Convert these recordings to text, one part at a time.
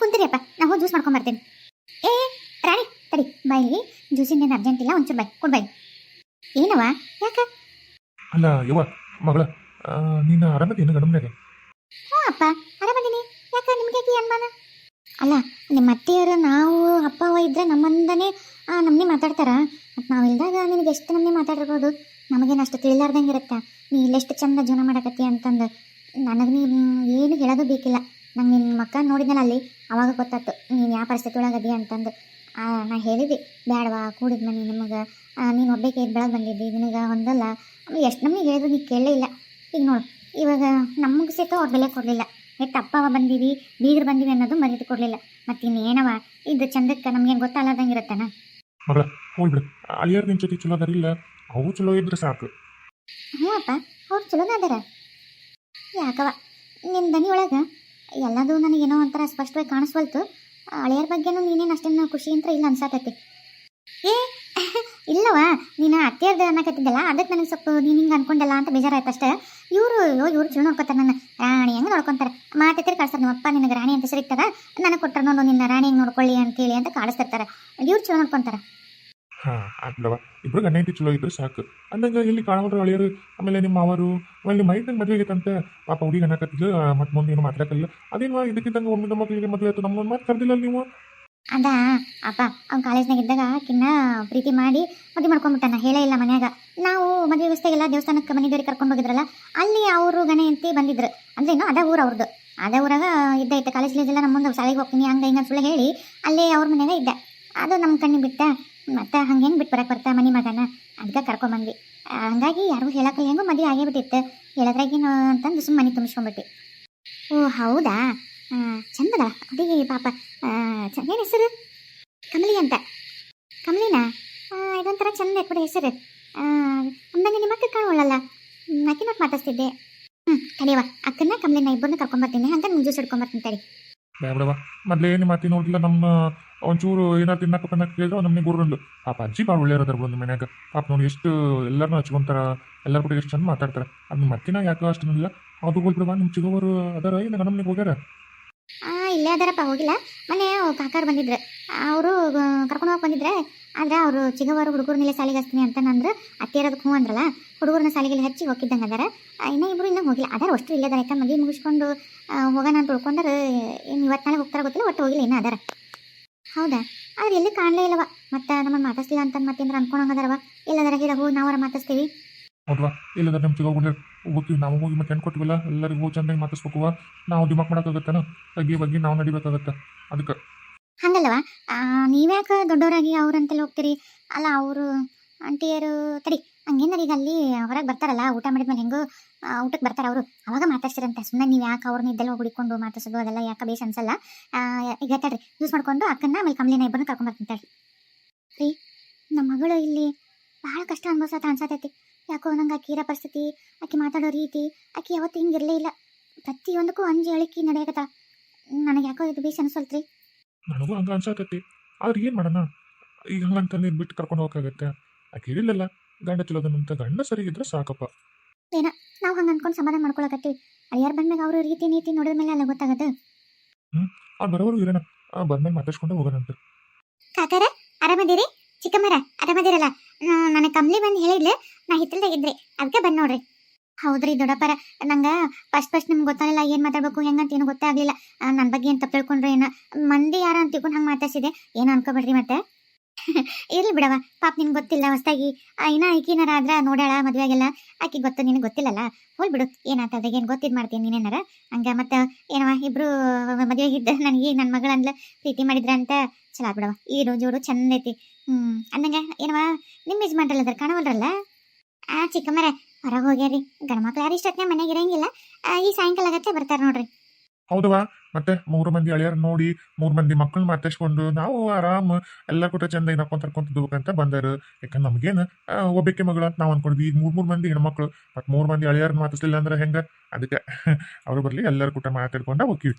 ಕುಂತಿರಿಯಪ್ಪ ನಾ ಹೋಗಿ ಜ್ಯೂಸ್ ಮಾಡ್ಕೊಂಡ್ ಬರ್ತೀನಿ. ಏ ರಾಣಿ ತಡಿ ಬಾಯಿ ಜ್ಯೂಸಿನ ಏನು ಅರ್ಜೆಂಟ್ ಇಲ್ಲ ಒಂಚೂರು ಬಾಯಿ ಕೊಡ್ ಬಾಯ್ ಏನವ ಯಾಕ? ಅಲ್ಲ ಯವ್ವ ಮಗಳ ನೀನು ಆರಾಮದೇನು ಗಣಮ್ನಾಗೆ ಹ್ಞೂ ಅಪ್ಪ ಆರಾಮದೀನಿ. ಯಾಕ ನಿಮ್ಗೆ ಯಾಕೆ ಅನುಮಾನ? ಅಲ್ಲ ನಿಮ್ಮ ಅತ್ತೆಯರು ನಾವು ಅಪ್ಪ ಅವ್ವ ಇದ್ರೆ ನಮ್ಮಂದನೇ ನಮ್ಮನೆ ಮಾತಾಡ್ತಾರ? ಮತ್ತು ನಾವು ಇಲ್ದಾಗ ನಿನಗೆ ಎಷ್ಟು ನಮ್ಮನೆ ಮಾತಾಡಿರ್ಬೋದು? ನಮಗೇನು ಅಷ್ಟು ತಿಳಿಲಾರ್ದಂಗೆ ಇರುತ್ತೆ? ನೀ ಇಲ್ಲೆಷ್ಟು ಚಂದ ಜೀವನ ಮಾಡಕತ್ತಿ ಅಂತಂದು. ನನಗೆ ನೀ ಏನು ಹೇಳೋದು ಬೇಕಿಲ್ಲ. ನಂಗೆ ನಿನ್ನ ಮಕ್ಕ ನೋಡಿದ್ನಲ್ಲ ಅಲ್ಲಿ? ಅವಾಗ ಗೊತ್ತಾಯ್ತು. ನೀನು ಯಾವ ಪರಿಸ್ಥಿತಿ ಒಳಗದಿ ಅಂತಂದು. ಆ, ನಾ ಹೇಳಿದೆ ಬ್ಯಾಡವಾ ಕೂಡಿದ ಮನೆ ನಿಮಗೆ. ನೀನು ಒಬ್ಬಕ್ಕೆ ಬೆಳಗ್ಗೆ ಬಂದಿದ್ದಿ. ನಿನಗೆ ಹೊಂದಲ್ಲ ಎಷ್ಟು ನಮಗೆ ಹೇಳಿದ್ರು ನೀ ಕೇಳಲೇ ಇಲ್ಲ. ಈಗ ನೋಡು. ಇವಾಗ ನಮಗೆ ಸಹಿತ ಅವ್ರ ಬೆಲೆ ಕೊಡಲಿಲ್ಲ. ಎಷ್ಟು ಅಪ್ಪವ ಬಂದೀವಿ ಬೀಗರು ಬಂದೀವಿ ಅನ್ನೋದು ಮರ್ಯಾದೆ ಕೊಡಲಿಲ್ಲ. ಮತ್ತು ಇನ್ನೇನವ? ಇದು ಚಂದಕ್ಕೆ ನಮಗೆ ಗೊತ್ತಲ್ಲದಂಗೆ ಇರುತ್ತಾನ? ಮಗಳ ಹೋಗ್ಬಿಡು ಅಳಿಯರ್ ನಿನ್ ಜೊತೆ ಚಲೋ ಅದಾರಿಲ್ಲ ಅವು ಚಲೋ ಇದ್ರೆ ಸಾಕು. ಹ್ಞೂ ಅಪ್ಪ. ಅವ್ರು ಚಲೋನ ಅದಾರ ಯಾಕವ ನಿನ್ನ ದನಿ ಒಳಗೆ ಎಲ್ಲದೂ ನನಗೇನೋ ಒಂಥರ ಸ್ಪಷ್ಟವಾಗಿ ಕಾಣಿಸ್ವಲ್ತು. ಹಳೆಯರ ಬಗ್ಗೆನೂ ನೀನೇನು ಅಷ್ಟೇನು ಖುಷಿ ಅಂತ ಇಲ್ಲ ಅನ್ಸಾತೈತಿ. ಏ ಇಲ್ಲವಾ ನೀನು ಅತ್ತೆಯರ್ದು ಅನ್ನಕತ್ತಿದ್ದಲ್ಲ ಅದಕ್ಕೆ ನನಗೆ ಸ್ವಲ್ಪ ನೀನು ಹಿಂಗೆ ಅನ್ಕೊಂಡಲ್ಲ ಅಂತ ಬೇಜಾರಾಯ್ತು ಅಷ್ಟೇ. ಇವರು, ಅಯ್ಯೋ, ಇವ್ರು ಚಲೋ ನೋಡ್ಕೊತಾರೆ ನನ್ನ. ರಾಣಿ ಹೆಂಗೆ ನೋಡ್ಕೊತಾರೆ? ಮಾತಿದ್ರೆ ಕಳ್ಸ್ತಾರೆ ನಿಮ್ಮಪ್ಪ ನಿನಗೆ ರಾಣಿ ಅಂತ ಹೆಸರಿಟ್ಟಾರ ನನಗೆ ಕೊಟ್ಟರೆ ನೋಡು, ನಿನ್ನ ರಾಣಿ ಹೆಂಗೆ ನೋಡ್ಕೊಳ್ಳಿ ಅಂತೇಳಿ ಅಂತ ಕಾಡಿಸ್ತಿರ್ತಾರೆ ಇವ್ರು ಚಲೋ ನೋಡ್ಕೊಂತಾರೆ. ಹಾ ಆಗ್ಲವ ಇಬ್ರು ಗಂಡ ಹೆಂಡತಿ ಚಲೋ ಇದ್ರೆ, ಸಾಕು. ಅಂದಂಗ ಇಲ್ಲಿ ಕಾಣೋದ್ರ ಅಳಿಯರು ಆಮೇಲೆ ನಿಮ್ಮ ಅವರು, ಆಮೇಲೆ ನಿಮ್ಮ ಮೈದಂಗೆ ಮದುವೆ ಪಾಪ ಹುಡುಗಿ ಅನ್ನಕತ್ತಿದ್ಲು ಮತ್ತೆ ಮುಂದೆ ಏನು ಮಾತಾಡಕಲ್ಲ ಅದೇನು ಇದಕ್ಕಿದ್ದಂಗೆ ಒಮ್ಮೆ ಮಕ್ಕಳಿಗೆ ಮದುವೆ ಆಯ್ತು ನಮ್ಮೊಂದು ಮಾತು ಕರೆದಿಲ್ಲ ನೀವು? ಅದ, ಅಪ್ಪ, ಅವ್ನು ಕಾಲೇಜ್ನಾಗ ಇದ್ದಾಗ ಕಿನ್ನ ಪ್ರೀತಿ ಮಾಡಿ ಮದುವೆ ಮಾಡ್ಕೊಂಡ್ಬಿಟ್ಟಾನ ಹೇಳೇ ಇಲ್ಲ ಮನ್ಯಾಗ. ನಾವು ಮದುವೆ ವ್ಯವಸ್ಥೆಗೆಲ್ಲ ದೇವಸ್ಥಾನಕ್ಕೆ ಮನೆ ದೇವ್ರಿಗೆ ಕರ್ಕೊಂಡು ಹೋಗಿದ್ರಲ್ಲ, ಅಲ್ಲಿ ಅವರು ಗಣೆ ಅಂತಿ ಬಂದಿದ್ರು. ಅಂದ್ರೆ ಏನು ಅದ ಊರು ಅವ್ರದ್ದು ಅದೇ ಊರಾಗ ಇದ್ದೈತೆ ಕಾಲೇಜ್ ಎಲ್ಲ ನಮ್ಮ ಮುಂದೆ ಶಾಲೆಗೆ ಹೋಗ್ತೀನಿ, ಹಂಗ ಹಿಂಗ ಸುಳ್ಳು ಹೇಳಿ, ಅಲ್ಲೇ ಅವ್ರ ಮನ್ಯಾಗ ಇದ್ದೆ. ಅದು ನಮ್ಮ ಕಣ್ಣಿಗೆ ಬಿಟ್ಟ. ಮತ್ತೆ ಹಂಗೆ ಹೆಂಗೆ ಬಿಟ್ಟು ಬರಕ್ಕೆ ಬರ್ತಾ ಮನೆ ಮಗನ? ಅದಕ್ಕೆ ಕರ್ಕೊಂಬಂದ್ವಿ. ಹಂಗಾಗಿ ಯಾರು ಹೇಳಕ್ಕೆ ಹೆಂಗೋ ಮದುವೆ ಆಗೇ ಬಿಟ್ಟಿತ್ತು ಹೇಳದ್ರಾಗೇನು ಅಂತಂದು ಸುಮ್ಮನೆ ಮನೆ ತುಂಬಿಸ್ಕೊಂಡ್ಬಿಟ್ಟು ಓ, ಹೌದಾ? ಚಂದದ. ಅದೇ ಪಾಪ. ಏನು ಹೆಸರು? ಕಮಲಿ ಅಂತ. ಕಮಲಿನಾ? ಇದೊಂಥರ ಚಂದ ಕೂಡ ಹೆಸರು. ಅಂದಂಗೆ ನಿಮ್ಮ ಅಕ್ಕ ಕಾಣೋಳಲ್ಲ ಅಕ್ಕಿನ ಮಾತಾಡ್ತಿದ್ದೆ ಹ್ಞೂ ಕಲಿಯವ ಅಕ್ಕನ ಕಮಲಿನ ಇಬ್ಬರನ್ನ ಕರ್ಕೊಂಬರ್ತೀನಿ. ಅಂತ ನಿಮ್ಗೆ ಜ್ಯೂಸ್ ಹಿಡ್ಕೊಂಬರ್ತೀನಿ ತಡಿ. ಬೇಡವ ಮೊದಲೇ ಏನು ಮಾತಿ ನೋಡಿಲ್ಲ ನಮ್ಮ ಒಂಚೂರು ಏನಾರು ತಿನ್ನಕ್ಕೆ ಕೇಳಿದ್ರು ಕೇಳಿದ್ರೆ ಗುರು ಗುರುಂದು ಪಾಪ ಅಜ್ಜಿ ಭಾಳ ಒಳ್ಳೆಯವ್ರು ಅದಾರ ಬಂದು ಮನ್ಯಾಗ ಪಾಪ ನೋಡಿ ಎಷ್ಟು ಎಲ್ಲರನ್ನೂ ಹಚ್ಕೊಂತಾರ ಎಲ್ಲರ ಕೂಡ ಎಷ್ಟು ಚಂದ ಮಾತಾಡ್ತಾರೆ ಅದು ಮತ್ತಿನ ಯಾಕೆ ಅಷ್ಟೊಂದಿಲ್ಲ ಅದು ಹೋಗ್ಬಿಡವ ನಿಮ್ಮ ಚಿಗೋವರು ಅದಾರ ಇಲ್ಲ ನಮ್ಮನೆಗೆ ಹೋಗ್ಯಾರ ಇಲ್ಲೇ ಅದಾರಪ್ಪ ಹೋಗಿಲ್ಲ ಮೊನ್ನೆ ಕಾಕಾರ ಬಂದಿದ್ರೆ ಅವರು ಕರ್ಕೊಂಡು ಹೋಗಿ ಬಂದಿದ್ರೆ ಆದ್ರೆ ಅವರು ಚಿಗವರು ಹುಡುಗರನ್ನೆಲ್ಲ ಸಾಲಿಗೆ ಹಚ್ತೀನಿ ಅಂತ ನಂದ್ರೆ ಅತ್ತಿರೋದಕ್ಕೆ ಹ್ಞೂ ಅಂದ್ರಲ್ಲ ಹುಡುಗರನ್ನ ಸಾಲಿಗೆ ಹಚ್ಚಿ ಹೋಗಿದ್ದಂಗೆ ಅದಾರ. ಇನ್ನ ಇಬ್ರು ಇನ್ನೂ ಹೋಗಿಲ್ಲ ಅದಾರ ಅಷ್ಟು ಇಲ್ಲದಾರ ಅದಾರ. ಯಾಕಂದ್ರೆ ಮದುವೆ ಮುಗಿಸ್ಕೊಂಡು ಹೋಗೋಣ ಅಂತ ಉಳ್ಕೊಂಡ್ರೆ ಏನು ಇವತ್ತು ನಾಳೆ ಹೋಗ್ತಾರ ಗೊತ್ತಿಲ್ಲ, ಒಟ್ಟು ಹೋಗಿಲ್ಲ ಇನ್ನೂ ಅದಾರ. ಹೌದಾ? ಆದ್ರೆ ಎಲ್ಲಿ ಕಾಣಲೇ ಇಲ್ಲವ. ಮತ್ತೆ ನಮ್ಮನ್ನು ಮಾತಾಡ್ಸಿಲ್ಲ ಅಂತ ಮತ್ತೇನಾರ ಅನ್ಕೊಂಡಂಗದಾರವ ಎಲ್ಲದರ ಹೇಳ ಹೋಗಿ ನಾವರ ಮಾತಾಡ್ತೀವಿ ನೋಡ್ವಾ ಇಲ್ಲದ ನಮ್ಮ ಚಿಗೋಗಳು ಹೋಗ್ತೀವಿ ನಾವು ಹೋಗಿ ಮತ್ತೆ ಹೆಣ್ಣು ಎಲ್ಲರಿಗೂ ಹೋಗಿ ಚಂದಾಗಿ ಮಾತಾಡ್ಸ್ಬೇಕು ನಾವು ದಿಮಾಕ್ ಮಾಡೋಕ್ಕಾಗತ್ತನ? ಬಗ್ಗೆ ಬಗ್ಗೆ ನಾವು ನಡಿಬೇಕಾಗತ್ತೆ. ಅದಕ್ಕೆ. ಹಂಗಲ್ಲವ? ನೀವ್ಯಾಕೆ ದೊಡ್ಡವರಾಗಿ ಅವ್ರಂತೆಲ್ಲ ಹೋಗ್ತೀರಿ? ಅಲ್ಲ ಅವರು ಆಂಟಿಯರು ತಡಿ ಹಂಗೇನಾರ ಈಗ ಅಲ್ಲಿ ಹೊರಗೆ ಬರ್ತಾರಲ್ಲ ಊಟ ಮಾಡಿದ್ಮೇಲೆ ಹೆಂಗೋ ಆ, ಊಟಕ್ಕೆ ಬರ್ತಾರೆ ಅವರು. ಅವಾಗ ಮಾತಾಡ್ಸಿರಂತೆ. ಸುಮ್ಮನೆ ನೀವು ಯಾಕೆ ಅವ್ರನ್ನ ಇದ್ದೆಲ್ಲ ಹುಡಿಕೊಂಡು ಮಾತಾಡ್ಸೋದು ಅದೆಲ್ಲ ಯಾಕೆ ಬೇಸ್ ಅನ್ಸಲ್ಲ. ಈಗ ತಡ್ರಿ ಯೂಸ್ ಮಾಡ್ಕೊಂಡು ಅಕ್ಕನ್ನ ಆಮೇಲೆ ಕಮ್ಲಿನ ಇಬ್ಬರನ್ನ ಕರ್ಕೊಂಡ್ಬರ್ತೀನಿ ತಡ್ರಿ. ರೀ ನಮ್ಮ ಮಗಳು ಇಲ್ಲಿ ಭಾಳ ಕಷ್ಟ ಅನ್ಭವಿಸತ್ತ ಅನ್ಸತೈತಿ. ಯಾಕೋ ನಂಗೆ ಆಕಿ ಇರೋ ಪರಿಸ್ಥಿತಿ ಆಕಿ ಮಾತಾಡೋ ರೀತಿ ಆಕಿ ಹಿಂಗೆ ಇರಲೇ ಇಲ್ಲ. ಪ್ರತಿಯೊಂದಕ್ಕೂ ಅಂಜಿ ಹೇಳಿಕೆ ನಡೆಯಕತ್ತ? ನನಗೆ ಯಾಕೋ ಇದು ಬೇಸ್ ಅನ್ಸಲ್ತ್ರಿ? ನನಗೂ ಹಂಗೆ ಅನ್ಸತೈತಿ ಆದ್ರೆ ಏನು ಮಾಡೋಣ? ಈಗ ಹಂಗಂತ ನೀನು ಬಿಟ್ಟು ಕರ್ಕೊಂಡು ಹೋಗಕ್ಕಾಗತ್ತೆ ಆಕೆ ಹೇಳಿಲ್ಲಲ್ಲ ಗಂಡ ಚಲೋದನಂತ ಗಂಡ ಸರಿ ಇದ್ರೆ ಸಾಕಪ್ಪ. ನಾವು ಹಂಗೆ ಅನ್ಕೊಂಡು ಸಮಾಧಾನ ಮಾಡ್ಕೊಳ್ಳಕತ್ತಿ ಅಳಿಯಾರ್ ಬಂದ್ಮ್ಯಾಗ ಅವ್ರ ರೀತಿ ನೀತಿ ನೋಡಿದ ಮೇಲೆ ಅಲ್ಲ ಗೊತ್ತಾಗತ್ತೆ? ಅವ್ರು ಬರೋರು ಇರೋಣ. ಬಂದ್ಮೇಲೆ ಮಾತಾಡ್ಸ್ಕೊಂಡು ಹೋಗೋಣಂತ. ಕಾಕಾರ ಆರಾಮದಿರಿ? ಚಿಕ್ಕಮ್ಮರ ಆರಾಮದಿರಲ್ಲ? ನನಗೆ ಕಮ್ಲಿ ಬಂದು ಹೇಳಿದ್ಲು ನಾ ಹಿತ್ತಲ್ದಾಗಿದ್ರಿ ಅದಕ್ಕೆ ಬಂದ್ ನೋಡ್ರಿ. ಹೌದ್ರಿ ದೊಡ್ಡಪ್ಪರ, ನಂಗೆ ಫಸ್ಟ್ ಫಸ್ಟ್ ನಿಮ್ಗೆ ಗೊತ್ತಾಗಲಿಲ್ಲ, ಏನು ಮಾತಾಡ್ಬೇಕು ಹೆಂಗಂತ ಏನು ಗೊತ್ತಾಗ್ಲಿಲ್ಲ ಆಗಲಿಲ್ಲ ನನ್ನ ಬಗ್ಗೆ ಏನು ತಪ್ಪು ಏನೋ. ಮಂದಿ ಯಾರ ಅಂತ ತಿಳ್ಕೊಂಡು ಹಂಗೆ ಮಾತಾಡ್ಸಿದೆ. ಏನು ಅನ್ಕೋಬೇಡ್ರಿ ಮತ್ತೆ. ಇರ್ಲಿ ಬಿಡವ ಪಾಪ ನಿನ್ಗೆ ಗೊತ್ತಿಲ್ಲ, ಹೊಸ್ದಾಗಿ. ಇನ್ನ ಈಕಿನಾರ ಆದ್ರ ನೋಡ್ಯಾಳ ಆಗಿಲ್ಲ ಆಕಿ ಗೊತ್ತು, ನಿನಗೆ ಗೊತ್ತಿಲ್ಲಲ್ಲ? ಹೋಲ್ ಬಿಡು ಏನಾಗ್ತದೆ ಏನು ಗೊತ್ತಿದ್ ಮಾಡ್ತೀನಿ ನೀನೇನಾರ? ಹಂಗ ಮತ್ತೆ ಏನವ ಇಬ್ರು ಮದುವೆಗಿದ್ದ ನನಗೆ ನನ್ನ ಮಗಳಂದ್ಲ ಪ್ರೀತಿ ಮಾಡಿದ್ರ ಅಂತ ಚಲೋ ಬಿಡವ ಈ ಜೋರು ಚಂದ ಐತಿ ಹ್ಮ್, ಅಂದಂಗ ಏನವ ನಿಮ್ಮ ಯಜಮಾನ್ರಲ್ಲ ಅದ್ರ, ಕಾಣವಲ್ರಲ್ಲ? ಆ, ಚಿಕ್ಕಮ್ಮರ ಹೊರಗೆ ಹೋಗ್ಯಾರಿ ಗಂಡ ಮಕ್ಳು ಯಾರು ಇಷ್ಟೊತ್ತಿನ ಮನೆಗೆ ಇರಂಗಿಲ್ಲ. ಈ ಸಾಯಂಕಾಲ ಆಗತ್ತೆ ಬರ್ತಾರೆ ನೋಡ್ರಿ. ಹೌದವಾ ಮತ್ತೆ ಮೂರು ಮಂದಿ ಅಳಿಯರ್ ನೋಡಿ ಮೂರು ಮಂದಿ ಮಕ್ಕಳು ಮಾತಾಡ್ಸ್ಕೊಂಡು ನಾವು ಆರಾಮ್ ಎಲ್ಲ ಕೂಡ ಚಂದ ನಕ್ಕೊಂತ ಅಂತ ಬಂದರು. ಯಾಕಂದ್ರೆ ನಮಗೇನು ಒಬ್ಬಕ್ಕೆ ಮಗಳು ಅಂತ ನಾವು ಅನ್ಕೊಂಡ್ವಿ. ಈಗ ಮೂರು ಮೂರು ಮಂದಿ ಹೆಣ್ಮಕ್ಳು. ಮತ್ತೆ ಮೂರು ಮಂದಿ ಅಳಿಯರ್ ಮಾತಾಡ್ಸಲಿಲ್ಲ ಅಂದ್ರೆ ಹೆಂಗ? ಅದಕ್ಕೆ ಅವ್ರು ಬರ್ಲಿ ಎಲ್ಲರೂ ಕೂಡ ಮಾತಾಡ್ಕೊಂಡ ಹೋಗ್ತೀವಿ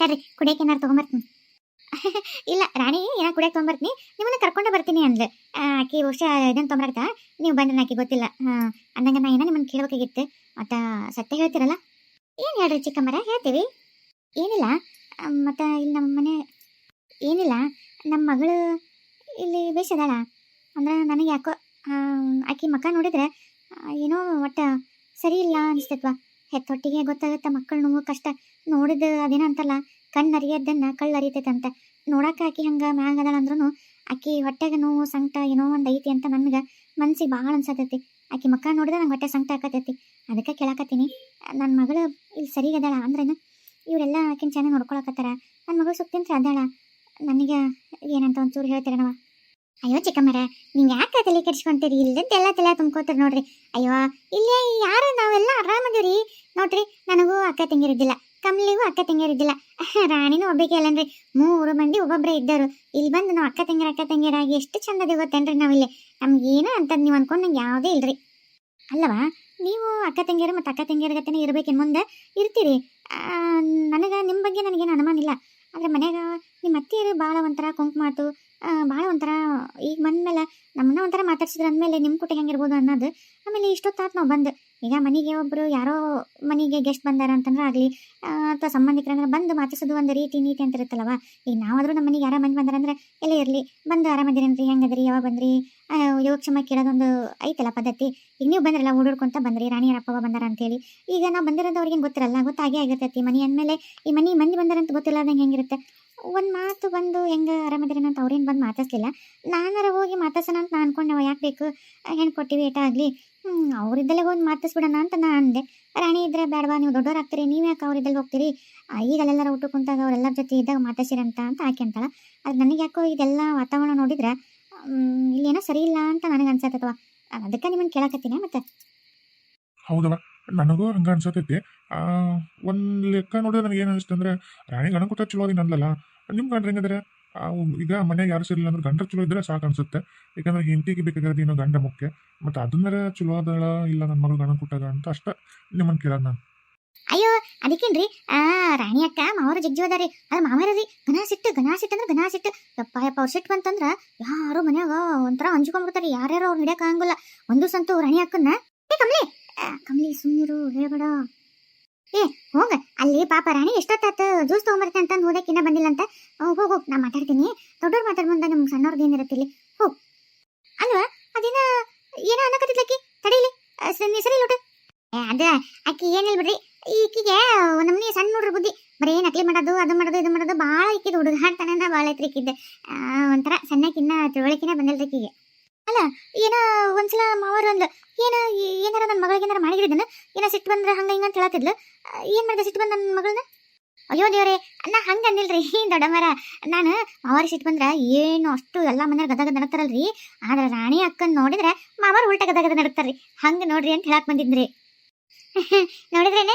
ತರ್ರಿ ಕುಡಿಯಕ್ಕೆ ಏನಾರು ತಗೊಂಬರ್ತೀನಿ. ಇಲ್ಲ, ರಾಣಿ, ಏನ ಕುಡಿಯಕ್ಕೆ ತೊಗೊಂಬರ್ತೀನಿ ನಿಮ್ಮನ್ನ ಕರ್ಕೊಂಡು ಬರ್ತೀನಿ ಅಂದ್ಲು. ಆಕಿ ಬಹುಶಃ ಇದನ್ನು ತೊಗೊಂಬರ್ತಾ ನೀವು ಬಂದ್ರೆ ಆಕಿ ಗೊತ್ತಿಲ್ಲ. ಅಂದಂಗ ನಾ ಏನೋ ನಿಮ್ಮನ್ನ ಕೇಳಬೇಕಾಗಿತ್ತು. ಮತ್ತು ಸತ್ಯ ಹೇಳ್ತಿರಲ್ಲ? ಏನು ಹೇಳ್ರಿ ಚಿಕ್ಕಮ್ಮರ? ಹೇಳ್ತೀವಿ. ಏನಿಲ್ಲ. ಮತ್ತು ಇಲ್ಲಿ ನಮ್ಮ ಮನೆ ಏನಿಲ್ಲ. ನಮ್ಮ ಮಗಳು ಇಲ್ಲಿ ಬೇಸದಾಳ ಅಂದ್ರೆ ನನಗೆ ಯಾಕೋ ಆಕಿ ಮಕ್ಕ ನೋಡಿದ್ರೆ ಏನೋ ಒಟ್ಟು ಸರಿ ಇಲ್ಲ ಅನಿಸ್ತತ್ವ. ಹೆತ್ತೊಟ್ಟಿಗೆ ಗೊತ್ತಾಗುತ್ತೆ ಮಕ್ಕಳು ನೋವು, ಕಷ್ಟ. ನೋಡಿದ ಅದೇನೋ ಅಂತಲ್ಲ. ಕಣ್ಣು ಕಳ್ಳರಿತೈತಂತೆ. ನೋಡಕ್ಕ ಆಕಿ ಹಂಗೆ ಮ್ಯಾಗ ಅದಾಳ ಅಂದ್ರೂ ಆಕಿ ಹೊಟ್ಟೆಗೆ ನೋವು ಸಂಕಟ ಏನೋ ಒಂದು ಐತಿ ಅಂತ ನನಗೆ ಮನ್ಸಿಗೆ ಭಾಳ ಅನ್ಸತೈತಿ. ಆಕಿ ಮಕ್ಕ ನೋಡಿದ್ರೆ ನಂಗೆ ಹೊಟ್ಟೆ ಸಂಕಟ ಆಕತೈತಿ. ಅದಕ್ಕೆ ಕೇಳಾಕತ್ತೀನಿ. ನನ್ನ ಮಗಳು ಇಲ್ಲಿ ಸರಿಗದಾಳ ಅಂದ್ರೇನು ಇವರೆಲ್ಲ ಆಕಿನ ಚೆನ್ನಾಗಿ ನೋಡ್ಕೊಳಕತ್ತಾರ. ನನ್ನ ಮಗಳು ಸುತ್ತಿನ ಅದಾಳ. ನನಗೆ ಏನಂತ ಒಂಚೂರು ಹೇಳ್ತೀರನವ ಅಯ್ಯೋ ಚಿಕ್ಕಮ್ಮರ, ನೀವು ಯಾಕೆ ತಲೆ ಕೆಡ್ಸ್ಕೊಂತೀರಿ? ಇಲ್ಲದೆಲ್ಲ ತಲೆ ತುಂಬ್ಕೋತೀರಿ ನೋಡ್ರಿ. ಅಯ್ಯೋ, ಇಲ್ಲೇ ಯಾರು ನಾವೆಲ್ಲ ಆರಾಮದಿರಿ ನೋಡ್ರಿ, ನನಗೂ ಅಕ್ಕ ತಂಗಿರಿದ್ದಿಲ್ಲ, ಕಮಲಿಗೂ ಅಕ್ಕ ತಂಗಿರಿದ್ದಿಲ್ಲ. ರಾಣಿನೂ ಒಬ್ಬಕ್ಕೆ ಅಲ್ಲನ್ರಿ. ಮೂರು ಮಂದಿ ಒಬ್ಬೊಬ್ಬರೇ ಇದ್ದರು. ಇಲ್ಲಿ ಬಂದು ನಾವು ಅಕ್ಕ ತಂಗಿರ ಅಕ್ಕ ತಂಗಿರಾಗಿ ಎಷ್ಟು ಚಂದದ ಗೊತ್ತೇನ್ರಿ ನಾವಿಲ್ಲಿ ನಮ್ಗೇನು ಅಂತದ್ ನೀವು ಅನ್ಕೊಂಡು ನಂಗೆ ಯಾವುದೇ ಇಲ್ರಿ. ಅಲ್ಲವಾ, ನೀವು ಅಕ್ಕ ತಂಗಿಯರು ಮತ್ತು ಅಕ್ಕ ತಂಗಿಯರ ಗತೆನೇ ಇರಬೇಕೇನು ಮುಂದೆ ಇರ್ತೀರಿ. ನನಗೆ ನಿಮ್ಮ ಬಗ್ಗೆ ನನಗೇನು ಅನುಮಾನ ಇಲ್ಲ. ಆದರೆ ಮನ್ಯಾಗ ನಿಮ್ಮ ಅತ್ತೆಯರು ಭಾಳ ಒಂಥರ ಕುಂಕುಮಾತು ಭಾಳ ಒಂಥರ, ಈಗ ಬಂದ್ಮೇಲೆ ನಮ್ಮನ್ನ ಒಂಥರ ಮಾತಾಡ್ಸಿದ್ರು ಅಂದಮೇಲೆ ನಿಮ್ಮ ಕುಟೆ ಹೆಂಗಿರ್ಬೋದು ಅನ್ನೋದು, ಆಮೇಲೆ ಇಷ್ಟೊತ್ತಾತು ನಾವು ಬಂದು, ಈಗ ಮನೆಗೆ ಒಬ್ಬರು ಯಾರೋ ಮನೆಗೆ ಗೆಸ್ಟ್ ಬಂದಾರ ಅಂತಂದ್ರೆ ಆಗಲಿ ಅಥವಾ ಸಂಬಂಧಿಕರಂದ್ರೆ ಬಂದು ಮಾತಾಡ್ಸೋದು ಒಂದು ರೀತಿ ನೀತಿ ಅಂತ ಇರುತ್ತಲ್ಲವ, ಈಗ ನಾವಾದರೂ ನಮ್ಮ ಮನೆಗೆ ಯಾರ ಮಂದಿ ಬಂದಾರಂದ್ರೆ ಎಲ್ಲ ಇರಲಿ, ಬಂದು ಆರಾಮದಿರೇನ್ರಿ ಹೆಂಗದ್ರಿ ಯಾವಾಗ ಬಂದ್ರಿ ಯೋಗಕ್ಷಮ ಕೇಳೋದೊಂದು ಐತಲ್ಲ ಪದ್ಧತಿ, ಈಗ ನೀವು ಬಂದ್ರಲ್ಲ ಓಡಾಡ್ಕೊಂತ ಬಂದ್ರಿ, ರಾಣಿ ಅಪ್ಪವ ಬಂದಾರ ಅಂತೇಳಿ, ಈಗ ನಾವು ಬಂದಿರೋದು ಅವ್ರಿಗೆ ಗೊತ್ತಿರಲ್ಲ, ಗೊತ್ತಾಗೇ ಆಗಿರ್ತೈತಿ, ಮನೆ ಅಂದಮೇಲೆ ಈ ಮನೆ ಮಂದಿ ಬಂದಾರಂತ ಗೊತ್ತಿಲ್ಲದಂಗೆ ಹೆಂಗಿರುತ್ತೆ ಒಂದು ಮಾತು ಬಂದು ಹೆಂಗೆ ಆರಾಮದಿರಿ ಅಂತ ಅವ್ರೇನು ಬಂದು ಮಾತಾಡ್ಸಲಿಲ್ಲ. ನಾನಾರ ಹೋಗಿ ಮಾತಾಡ್ಸೋಣ ಅಂತ ನಾನು ಅನ್ಕೊಂಡೆ ಯಾಕೆ ಬೇಕು? ಹೆಣ್ಣು ಕೊಟ್ಟಿವಿ ಏಟ ಆಗಲಿ? ಅವರಿದ್ದಲ್ಲೇ ಹೋಗಿ ಮಾತಾಡ್ಸ್ಬಿಡೋಣ ಅಂತ ನಾನು ಅಂದೆ. ರಾಣಿ ಇದ್ರೆ ಬೇಡವಾ ನೀವು ದೊಡ್ಡವ್ರು ಆಗ್ತೀರಿ, ನೀವು ಯಾಕೆ ಅವ್ರಿದ್ದಲ್ಲಿ ಹೋಗ್ತೀರಿ? ಈಗ ಅಲ್ಲೆಲ್ಲರ ಊಟ ಕುಂತಾಗ ಅವರೆಲ್ಲರ ಜೊತೆ ಇದ್ದಾಗ ಮಾತಾಡ್ಸಿರಂತ ಅಂತ ಆಕೆ ಅಂತಾಳ. ಅದು ನನಗೆ ಯಾಕೋ ಇದೆಲ್ಲ ವಾತಾವರಣ ನೋಡಿದ್ರೆ ಇಲ್ಲಿ ಏನೋ ಸರಿ ಇಲ್ಲ ಅಂತ ನನಗೆ ಅನ್ಸತ್ತಥವಾ ಅದಕ್ಕೆ ನಿಮ್ಮನ್ನು ಕೇಳಕತ್ತೀನಿ ಮತ್ತೆ. ಹೌದವ ನನಗೂ ಹಂಗ ಅನ್ಸತೈತಿ. ಒಂದು ಲೆಕ್ಕ ನೋಡಿದ್ರೆ ನನಗೆ ಏನು ಅನಿಸ್ತು ಅಂದ್ರೆ, ರಾಣಿ ಗಣ ಕೊಟ್ಟ ಚಲೋ ಅದಿ ಅಂದಲ್ಲ ನಿಮ್ಮ ಗಂಡ್ರ ಹೆಂಗದ್ರೆ? ಈಗ ಮನೆಗೆ ಯಾರು ಸಿರಿಲ್ಲ ಅಂದ್ರೆ ಗಂಡ್ರ ಚಲೋ ಇದ್ರೆ ಸಾಕು ಅನ್ಸುತ್ತೆ. ಯಾಕಂದ್ರೆ ಹಿಂಟಿಗೆ ಬೇಕಾಗಿರೋದು ಏನೋ ಗಂಡ ಮುಖ್ಯ. ಮತ್ತು ಅದನ್ನರ ಚಲೋ ಅದಳ ಇಲ್ಲ ನನ್ನ ಮಗಳು ಗಣ ಕೊಟ್ಟಾಗ ಅಂತ ಅಷ್ಟ ನಿಮ್ಮನ್ನು ಕೇಳೋದು ನಾನು. ಅಯ್ಯೋ, ಅದಕ್ಕೇನ್ರಿ? ಆ, ರಾಣಿ ಅಕ್ಕ ಮಾವರ ಜಗ್ಜಿ ಅದಾರಿ. ಅಲ್ಲ ಮಾವರರಿ ಗನ ಸಿಟ್ಟು ಗನ ಸಿಟ್ಟು ಅಂದ್ರೆ ಗನ ಸಿಟ್ಟು. ಯಪ್ಪ ಯಪ್ಪ, ಅವ್ರ ಸಿಟ್ಟು ಬಂತಂದ್ರ ಯಾರು ಮನ್ಯಾಗ ಒಂಥರ ಹಂಚ್ಕೊಂಡ್ಬಿಡ್ತಾರೆ ಯಾರ್ಯಾರು ಅವ್ರು ಹಿಡಿಯಕ್ ಆಗಂಗಿಲ್ಲ. ಒಂದು ಸಂತು ರಾಣಿ ಅಕ್ಕನ್ನ, ಏ ಕಮ್ಲಿ ಕಮ್ಲಿ ಸುಮ್ಮನಿರು ಹೇಳ್ಬೇಡ. ಏ, ಹೋಗ. ಅಲ್ಲಿ ಪಾಪ ರಾಣಿ ಎಷ್ಟೊತ್ತಾತ ಜ್ಯೂಸ್ ತಗೊಂಬರ್ತೆ ಅಂತಂದು ಹೋದಕ್ಕಿನ್ನ ಬಂದಿಲ್ಲ ಅಂತ. ಹೋಗ್ ಹೋಗ್. ನಾ ಮಾತಾಡ್ತೀನಿ. ದೊಡ್ಡವ್ರು ಮಾತಾಡ್ ಮುಂದೆ ನಮ್ಗೆ ಸಣ್ಣವ್ರಿಗೆ ಏನಿರುತ್ತೆ ಇಲ್ಲಿ? ಹೋಗ್ ಅಲ್ವಾ? ಅದೇನ, ಏನೋ ಅನ್ನಕತ್ತಿದ್ಲಕ್ಕಿ? ತಡೀಲಿ ಸರಿ ಲೋಟ ಅದ ಅಕ್ಕಿ ಏನಿಲ್ಲ ಬಿಡ್ರಿ ಈಕಿಗೆ ನಮ್ಮನೆ ಸಣ್ಣ ನೋಡ್ರಿ ಬುದ್ಧಿ. ಬರೀ ನಕಲಿ ಮಾಡೋದು, ಅದು ಮಾಡೋದು, ಇದು ಮಾಡೋದು ಭಾಳ ಇಕ್ಕಿದ್ ಹುಡುಗಾಡ್ತಾನೆ ಭಾಳ ಐತ್ರಿ ಇಕ್ಕಿದ್ದೆ ಒಂಥರ ಸಣ್ಣಕ್ಕಿನ್ನ ತಿಳುವಳಿಕೆನೇ ಬಂದಿಲ್ರಿ ಈಕಿಗೆ. ಏನೋ ಒಂದ್ಸಲ ಮಾವರು ಅಂದ್ಲು, ಏನ ಏನಾರ ನನ್ನ ಮಗಳಿಗೆ ಏನಾರ ಮಾಡಿದ್ರಿದ್ದನ ಏನ ಸಿಟ್ಟು ಬಂದ್ರೆ ಹಂಗ ಹಿಂಗ ಅಂತ ಹೇಳತ್ತಿದ್ಲು. ಏನ್ ಮಾಡಿದೆ ಸಿಟ್ಟು ಬಂದ ನನ್ನ ಮಗಳನ್ನ ಅಯ್ಯೋ ದೇವ್ರೆ, ನಾ ಹಂಗ ಅಂದಿಲ್ರಿ ದೊಡ್ಡಮ್ಮರ. ನಾನು ಮಾವರ ಸಿಟ್ಟು ಬಂದ್ರ ಏನು ಅಷ್ಟು ಎಲ್ಲ ಮನೆ ಗದಗದ ನಡಕ್ತಾರಲ್ರಿ ಆದ್ರೆ ರಾಣಿ ಅಕ್ಕನ್ ನೋಡಿದ್ರೆ ಮಾವಾರ ಉಲ್ಟ ಗದಗದ ನಡಕ್ತಾರ್ರಿ ಹಂಗ ನೋಡ್ರಿ ಅಂತ ಹೇಳಕ್ ಬಂದಿದ್ರಿ ನೋಡಿದ್ರೇನೆ?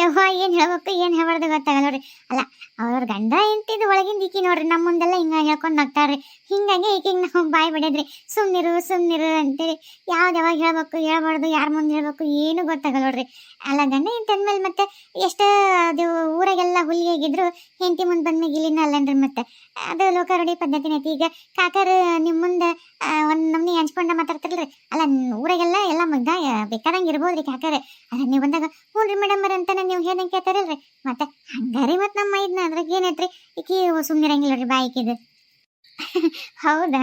ಯವ್ವ ಏನು ಹೇಳ್ಬೇಕು, ಏನು ಹೇಳ್ಬಾರ್ದು ಗೊತ್ತಾಗಲ್ಲ ನೋಡ್ರಿ. ಅಲ್ಲ ಅವ್ರ ಗಂಡ ಎಂತಿದ್ದು ಒಳಗಿಂದ ಈಕಿ ನೋಡ್ರಿ, ನಮ್ಮ ಮುಂದೆಲ್ಲ ಹಿಂಗ ಹೇಳ್ಕೊಂಡು ನಗ್ತಾರ್ರಿ ಹಿಂಗಾಗಿ ಈಕಿಗೆ ನಾವು ಬಾಯಿ ಬಿಡದ್ರಿ. ಸುಮ್ನಿರು ಸುಮ್ನಿರು ಅಂತೇಳಿ ಯಾವ್ದು ಯಾವಾಗ ಹೇಳ್ಬೇಕು, ಹೇಳ್ಬಾರ್ದು, ಯಾರ ಮುಂದೆ ಹೇಳ್ಬೇಕು, ಏನು ಗೊತ್ತಾಗಲ್ಲ ನೋಡ್ರಿ. ಅಲ್ಲ, ಗಂಡ ಎಂತ ಅಂದ್ಮೇಲೆ ಮತ್ತೆ ಎಷ್ಟು ಅದು ಊರಾಗೆಲ್ಲ ಹುಲಿಯಾಗಿದ್ರು ಹೆಂಡತಿ ಮುಂದೆ ಬಂದ್ಮೇಲೆ ಇಲ್ಲಿನ ಅಲ್ಲನ್ರಿ ಮತ್ತೆ. ಅದು ಲೋಕಾರೂಢಿ ಪದ್ಧತಿ ಐತಿ. ಈಗ ಕಾಕರ್ ನಿಮ್ಮ ಮುಂದೆ ಒಂದು ನಮ್ನಿ ಹಂಚ್ಕೊಂಡ ಮಾತಾಡ್ತಿರ್ಲ್ರಿ. ಅಲ್ಲ, ಊರಾಗೆಲ್ಲ ಎಲ್ಲ ಮಗ್ದ ಬೇಕಾದಂಗೆ ಇರ್ಬೋದ್ರಿ ಕಾಕರ್. ಅಲ್ಲ, ನೀವು ಬಂದಾಗ ಹ್ಞೂ ಮೇಡಮ್ ಅಂತ ನೀವು ಹೇಳ್ದಂಗೆ ಕೇಳ್ತಾರಲ್ರಿ? ಮತ್ತೆ ಹಂಗಾರಿ ಮತ್ತೆ ನಮ್ಮ ಇದನ್ನ ಅದ್ರಾಗ ಏನೈತ್ರಿ ಈಕಿ ಸುಮ್ಮನಿರಂಗಿಲ್ಲ ರೀ ಬಾಯಿಕಿದು ಹೌದಾ?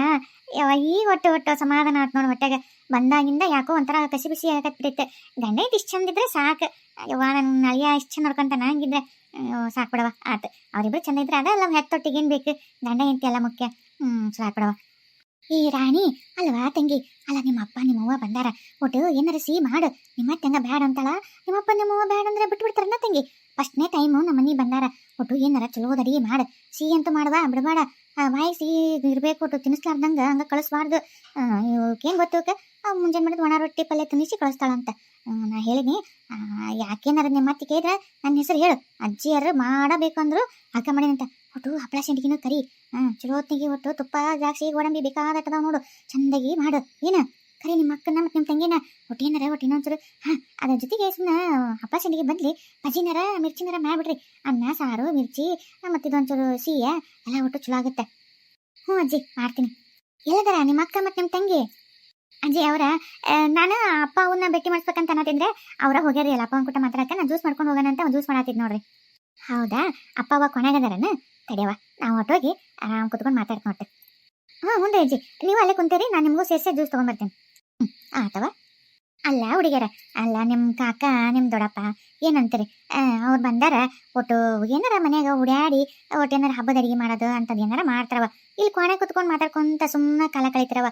ಯಾವ ಈಗ ಒಟ್ಟು ಒಟ್ಟು ಸಮಾಧಾನ ಆತ್ ನೋಡಿ ಹೊಟ್ಟೆಗೆ ಬಂದಾಗಿಂದ ಯಾಕೋ ಒಂಥರ ಕಸಿ ಬಿಸಿ ಆಗತ್ಬಿಟ್ಟೈತೆ ಗಂಡ ಇದು ಇಷ್ಟು ಚಂದ ಇದ್ರೆ ಸಾಕು. ಯವ್ವ ನನ್ನ ಅಳಿಯ ಇಷ್ಟು ಚಂದ ನೋಡ್ಕೊಂತ ನಂಗಿದ್ರೆ ಸಾಕು ಬಿಡವ ಆತು. ಅವ್ರಿಬ್ರು ಚಂದ ಇದ್ರೆ ಅದಲ್ಲ ಹೆತ್ತೊಟ್ಟಿಗೆ ಏನು ಬೇಕು? ಗಂಡ ಹೆಂಡತಿ ಎಲ್ಲ ಮುಖ್ಯ. ಹ್ಞೂ ಸಾಕು ಈ ರಾಣಿ, ಅಲ್ವಾ ತಂಗಿ? ಅಲ್ಲ, ನಿಮ್ಮ ಅಪ್ಪ ನಿಮ್ಮವ್ವ ಬಂದಾರ. ಒಟ್ಟು ಏನಾರ ಸಿಹಿ ಮಾಡು. ನಿಮ್ಮ ತಂಗ ಬ್ಯಾಡ ಅಂತಾಳ? ನಿಮ್ಮಪ್ಪ ನಿಮ್ಮವ್ವ ಬ್ಯಾಡ ಅಂದ್ರೆ ಬಿಟ್ಟು ಬಿಡ್ತಾರನ್ನ ತಂಗಿ? ಫಸ್ಟ್ನೇ ಟೈಮು ನಮ್ಮ ಮನೆ ಬಂದಾರ. ಒಟ್ಟು ಏನಾರ ಚಲೋದ ಅಡಿಗೆ ಮಾಡು. ಸಿಹಿ ಅಂತೂ ಮಾಡುವ, ಬಿಡಬೇಡ. ಬಾಯಿ ಸಿಹಿ ಇರಬೇಕು, ಒಟ್ಟು ತಿನ್ನಿಸ್ಲಾರ್ದಂಗ ಹಂಗೆ ಕಳಿಸ್ಬಾರ್ದು. ಏನು ಗೊತ್ತು ಮುಂಜಾನೆ ಮಾಡಿದ ಒಣ ರೊಟ್ಟಿ ಪಲ್ಯ ತಿನ್ನಿಸಿ ಕಳಿಸ್ತಾಳಂತ. ನಾ ಹೇಳಿನಿ. ಯಾಕೇನಾರ ನಿಮ್ಮ ಅತ್ತಿ ಕೇಳಿದ್ರೆ ನನ್ನ ಹೆಸರು ಹೇಳು. ಅಜ್ಜಿಯಾರು ಮಾಡಬೇಕು ಅಂದರು ಹಾಕ ಮಾಡಿ ಮಾಡಿನಂತ. ಒಟ್ಟು ಹಪ್ಪಳ ಶೆಂಡಿಗಿನೂ ಕರಿ. ಹಾಂ ಚಲೋ ಹೊತ್ತಿಗೆ ಒಟ್ಟು ತುಪ್ಪ, ದ್ರಾಕ್ಷಿ, ಗೋಡಂಬಿ ಬೇಕಾದಟ್ಟದ ನೋಡು. ಚಂದಾಗಿ ಮಾಡು. ಏನು? ಕರಿ ನಿಮ್ಮ ಅಕ್ಕನ ಮತ್ತು ನಿಮ್ಮ ತಂಗಿನ. ಒಟ್ಟು ಏನಾರ ಒಂಚೂರು ಹಾಂ, ಅದ್ರ ಜೊತೆಗೆ ಸುಮ್ಮನೆ ಹಪ್ಪ ಶೆಂಡಿಗೆ ಬದಲಿ. ಬಜಿನಾರ ಮಿರ್ಚಿನಾರ ಮಾಡ್ಬಿಡ್ರಿ. ಅನ್ನ, ಸಾರು, ಮಿರ್ಚಿ, ಮತ್ತು ಇದೊಂಚೂರು ಸಿಹಿಯ, ಎಲ್ಲ ಒಟ್ಟು ಚಲೋ ಆಗುತ್ತೆ. ಹ್ಞೂ ಅಜ್ಜಿ, ಮಾಡ್ತೀನಿ. ಎಲ್ಲದರ ನಿಮ್ಮ ಅಕ್ಕ ಮತ್ತು ನಿಮ್ಮ ತಂಗಿ? ಅಜ್ಜಿ, ಅವರ ನಾನು ಅಪ್ಪ ಅವನ್ನ ಭೇಟಿ ಮಾಡಿಸ್ಬೇಕಂತ ಅನ್ನತಿದ್ರೆ ಅವ್ರ ಹೋಗ್ಯಾರಿ ಅಲ್ಲ, ಅಪ್ಪ ಮಾತಾಡಕ್ಕೆ ನಾನು ಜ್ಯೂಸ್ ಮಾಡ್ಕೊಂಡು ಹೋಗೋಣ ಅಂತ ಒಂದು ಜ್ಯೂಸ್ ಮಾಡತ್ತಿದ್ ನೋಡ್ರಿ. ಹೌದಾ? ಅಪ್ಪ ಅವ್ವ ಕೊನೆಗದಾರನ? ತಡೆಯವ ನಾವು ಹೊಟ್ಟೋಗಿ ಆರಾಮ್ ಕುತ್ಕೊಂಡು ಮಾತಾಡ್ತ ನೋಡ್ತೆ ಹಾಂ, ಹ್ಞೂ ಅಜ್ಜಿ. ನೀವು ಅಲ್ಲೇ ಕುಂತೀರಿ, ನಾನು ನಿಮಗೂ ಸೇರಿಸಿ ಜ್ಯೂಸ್ ತೊಗೊಂಬರ್ತೀನಿ ಹ್ಞೂ ಆತವ? ಅಲ್ಲ ಹುಡುಗಿಯರ, ಅಲ್ಲ ನಿಮ್ಮ ಕಾಕ ನಿಮ್ಮ ದೊಡ್ಡಪ್ಪ, ಏನಂತೀರಿ? ಅವ್ರು ಬಂದಾರ, ಒಟ್ಟು ಏನಾರ ಮನ್ಯಾಗ ಓಡಾಡಿ ಒಟ್ಟು ಏನಾರ ಹಬ್ಬದ ಅಡಿಗೆ ಮಾಡೋದು ಅಂಥದ್ದು ಏನಾರ ಮಾಡ್ತಾರವ. ಇಲ್ಲಿ ಕೋಣೆ ಕುತ್ಕೊಂಡು ಮಾತಾಡ್ಕೊಂತ ಸುಮ್ಮನೆ ಕಾಲ ಕಳಿತಾರವ.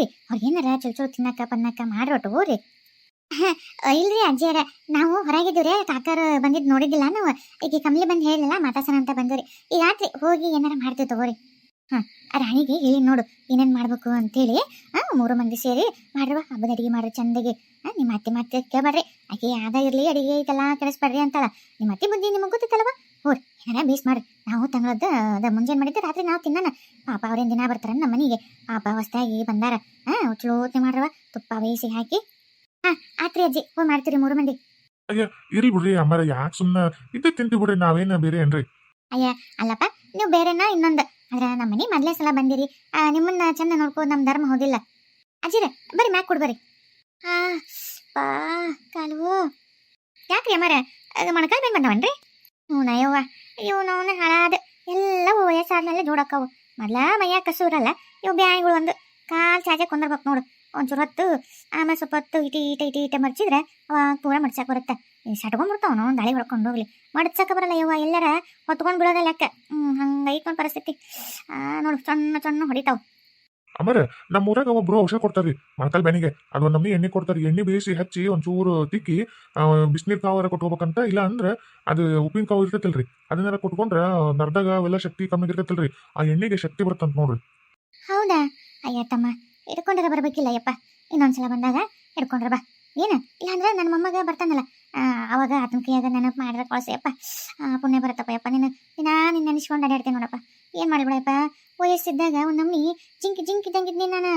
ರೀ ಅವ್ರಿಗೆ ಏನಾರ ಚುಲ್ ಚುಲ್ ತಿನ್ನಕ್ಕ, ಪನ್ನಕ್ಕ ಹ್ಞೂ ಹೋರಿ ಇಲ್ರಿ ಅಜ್ಜಿಯರ. ನಾವು ಹೊರಗಿದ್ದೀವ್ರಿ, ಕಾಕರು ಬಂದಿದ್ದು ನೋಡಿದ್ದಿಲ್ಲ ನಾವು. ಈಗ ಕಮ್ಲಿ ಬಂದು ಹೇಳಿಲ್ಲ ಮಾತಾಸನ ಅಂತ ಬಂದ್ರಿ ಈಗ ಆತ್ರಿ, ಹೋಗಿ ಏನಾರ ಮಾಡ್ತೀವಿ ತಗೋರಿ. ಹಾಂ ರಾಣಿಗೆ ಹೇಳಿ ನೋಡು, ಏನೇನು ಮಾಡಬೇಕು ಅಂತೇಳಿ. ಹಾಂ ಮೂರು ಮಂದಿ ಸೇರಿ ಮಾಡ್ರವ ಹಬ್ಬದ ಅಡಿಗೆ ಮಾಡ್ರಿ ಚಂದಗೆ. ಹಾಂ ನಿಮ್ಮ ಅತ್ತೆ ಮತ್ತೆ ಕೇಳ್ಬೇಡ್ರಿ. ಆಕೆ ಯಾವ್ದ ಇರಲಿ, ಅಡಿಗೆ ಐತಲ್ಲ, ಕೆಡಿಸ್ಬೇಡ್ರಿ ಅಂತಲ್ಲ ನಿಮ್ಮ ಅತ್ತೆ ಬುದ್ಧಿ ನಿಮಗೆ ಗೊತ್ತಿತ್ತಲ್ವ ಹೋರಿ, ಏನಾರ ಬೇಸ್ ಮಾಡ್ರಿ. ನಾವು ತಂಗಳದ್ದು, ಅದ ಮುಂಜಾನೆ ಮಾಡಿದ್ದು ರಾತ್ರಿ ನಾವು ತಿನ್ನೋಣ. ಪಾಪ ಅವ್ರೇನು ದಿನ ಬರ್ತಾರ ನಮ್ಮ ಮನೆಗೆ ಪಾಪ ಹೊಸ್ದಾಗಿ ಬಂದಾರ. ಹಾಂ ಉಚ್ಲೋತ್ನೆ ಮಾಡ್ರವ ತುಪ್ಪ ಬೇಯಿಸಿ ಹಾಕಿ ಹಾಂ ಆತ್ರಿ ಅಜ್ಜಿ ಹೋಗಿ ಮಾಡ್ತೀರಿ ಮೂರು ಮಂದಿ. ಇರ್ಲಿ ಬಿಡ್ರಿ ಅಮ್ಮರ ಯಾಕೆ ಸುಮ್ಮನೆ ಇದ್ದ ತಿಂತೀವಿ ಬಿಡ್ರಿ ನಾವೇನು ಬೇರೆ ಏನ್ರಿ? ಅಲ್ಲಪ್ಪ ನೀವು ಬೇರೆನ ಇನ್ನೊಂದು? ಆದ್ರೆ ನಮ್ಮ ಮನೆ ಮೊದಲೇ ಸಲ ಬಂದಿರಿ. ಆ, ನಿಮ್ಮನ್ನ ಚಂದ ನೋಡ್ಕೋ ನಮ್ಮ ಧರ್ಮ ಹೋಗಿಲ್ಲ. ಅಜ್ಜಿರ ಬರ್ರಿ ಮ್ಯಾಕ್ ಕೊಡ್ಬರಿ ಆ ಪಾ ಕಾಲು ಯಾಕ್ರಿ ಅಮ್ಮಾರ ಅದು ಮೊಣಕಾಲು ಮೇಲೆ ಬಂದವನ್ರಿ? ಹ್ಞೂ ನಯವ್ವ ಇವು ನಾವು ಹಾಳಾದ ಎಲ್ಲ ವಯಸ್ಸಾದ್ಮೇಲೆ ಜೋಡಕ್ಕವು. ಮೊದ್ಲ ಮೈಯ ಕಸೂರಲ್ಲ ಇವು ಬ್ಯಾಯಿಗಳು ಒಂದು. ಕಾಲು ಚಾಜೆ ಕೊಂದರ್ಬೇಕು ನೋಡು. ಒಂಚೂರು ಹತ್ತು ಆಮೇಲೆ ಸ್ವಲ್ಪ ಹೊತ್ತು ಇಟಿ ಇಟ ಇಟಿ ಇಟ ಮರ್ಚಿದ್ರೆ ಅವ ಪೂರ ಮಡ್ಸಕ್ಕೆ ಬರುತ್ತೆ. ಸಟ್ಕೊಂಡ್ಬಿಡ್ತಾವನು ದಾಳಿ ಹೊಡ್ಕೊಂಡು ಹೋಗ್ಲಿ. ಮಡ್ಸಕ್ಕೆ ಬರಲ್ಲ ಯವ್ವ ಎಲ್ಲರ ಹೊತ್ಕೊಂಡು ಬಿಡೋದ ಲೆಕ್ಕ. ಹ್ಞೂ ಹಂಗೆ ಒಂದು ಪರಿಸ್ಥಿತಿ. ನೋಡು ಸಣ್ಣ ಸಣ್ಣ ಹೊಡಿತಾವ. ಅಮರ ನಮ್ಮ ಊರಾಗ ಒಬ್ರು ಔಷಧ ಕೊಡ್ತಾರ್ರಿ ಮೊಳಕಾಲ್ ಬೆನಿಗೆ. ಅದು ಒಂದು ನಮ್ನಿ ಎಣ್ಣೆ ಕೊಡ್ತಾರೆ. ಎಣ್ಣೆ ಬೇಯಿಸಿ ಹಚ್ಚಿ ಒಂಚೂರು ತಿಕ್ಕಿ ಬಿಸಿನೀರು ಕಾವರ ಕೊಟ್ಕೋಬೇಕಂತ ಇಲ್ಲ ಅಂದ್ರೆ ಅದು ಉಪ್ಪಿನ ಕಾವು ಇರ್ತೈತಲ್ರಿ. ಅದನ್ನೆಲ್ಲ ಕೊಟ್ಕೊಂಡ್ರೆ ನರ್ದಾಗ ಅವೆಲ್ಲ ಶಕ್ತಿ ಕಮ್ಮಿ ಇರ್ತೈತಲ್ರಿ. ಆ ಎಣ್ಣೆಗೆ ಶಕ್ತಿ ಬರ್ತಂತ ನೋಡ್ರಿ. ಹೌದಾ? ಅಯ್ಯ ತಮ್ಮ. ಹಿಡ್ಕೊಂಡ್ರೆ ಬರಬೇಕಿಲ್ಲ ಯಪ್ಪ. ಇನ್ನೊಂದ್ಸಲ ಬಂದಾಗ ಹಿಡ್ಕೊಂಡ್ರೆ ಬಾ. ಏನು? ಇಲ್ಲಾಂದ್ರೆ ನನ್ನ ಮೊಮ್ಮಗ ಬರ್ತಾನಲ್ಲ. ಅವಾಗ ಆತನ ಕೈಯಾಗ ನೆನಪು ಮಾಡಿದ್ರೆ ಕಳ್ಸಯ್ಯಪ್ಪ ಪುಣ್ಯ ಬರುತ್ತಪ್ಪ ಯಪ್ಪ. ನೀನು ದಿನಾ ನಿನ್ನ ನೆನೆಸ್ಕೊಂಡು ಅಡ್ಡಾಡ್ತೀನಿ ನೋಡಪ್ಪ. ಏನು ಮಾಡಿಬಿಡಪ್ಪ ವಯಸ್ಸಿದ್ದಾಗ ಒಂದು ನಮ್ಮನಿ ಜಿಂಕಿ ಜಿಂಕಿ ಇದ್ದಂಗಿದ್ನಿ ನಾನು.